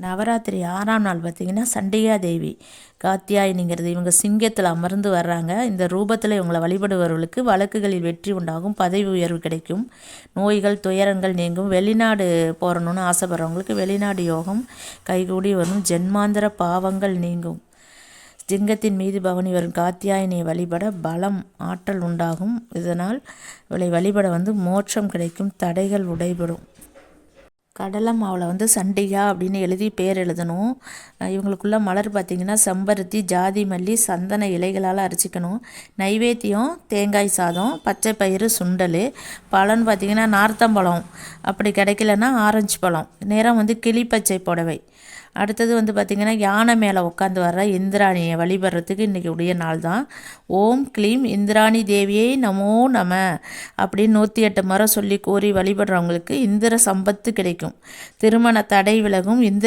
நவராத்திரி ஆறாம் நாள் பார்த்திங்கன்னா சண்டிகா தேவி காத்தியாயினிங்கிறது. இவங்க சிங்கத்தில் அமர்ந்து வர்றாங்க. இந்த ரூபத்தில் இவங்களை வழிபடுபவர்களுக்கு வழக்குகளில் வெற்றி உண்டாகும் பதவி உயர்வு கிடைக்கும் நோய்கள் துயரங்கள் நீங்கும். வெளிநாடு போகிறணும்னு ஆசைப்படுறவங்களுக்கு வெளிநாடு யோகம் கைகூடி வரும். ஜென்மாந்திர பாவங்கள் நீங்கும். சிங்கத்தின் மீது பவனி வரும். காத்தியாயினியை வழிபட பலம் ஆற்றல் உண்டாகும். இதனால் இவளை வழிபட வந்து மோட்சம் கிடைக்கும். தடைகள் உடைபடும். கடலை மாவில் வந்து சண்டிகா அப்படின்னு எழுதி பேர் எழுதணும். இவங்களுக்குள்ள மலர் பார்த்திங்கன்னா செம்பருத்தி ஜாதி மல்லி சந்தன இலைகளால் அரைச்சிக்கணும். நைவேத்தியம் தேங்காய் சாதம் பச்சை பயிறு சுண்டல் பழம் பார்த்திங்கன்னா நார்த்தம்பழம். அப்படி கிடைக்கலன்னா ஆரஞ்சு பழம். நேரம் வந்து கிளிப்பச்சை புடவை. அடுத்தது வந்து பார்த்திங்கன்னா யானை மேலே உட்காந்து வர்ற இந்திராணியை வழிபடுறதுக்கு இன்றைக்கி உடைய நாள் தான். ஓம் க்ளீம் இந்திராணி தேவியை நமோ நம அப்படின்னு நூற்றி எட்டு முறை சொல்லி கூறி வழிபடுறவங்களுக்கு இந்திர சம்பத்து கிடைக்கும். திருமண தடை விலகும் இந்த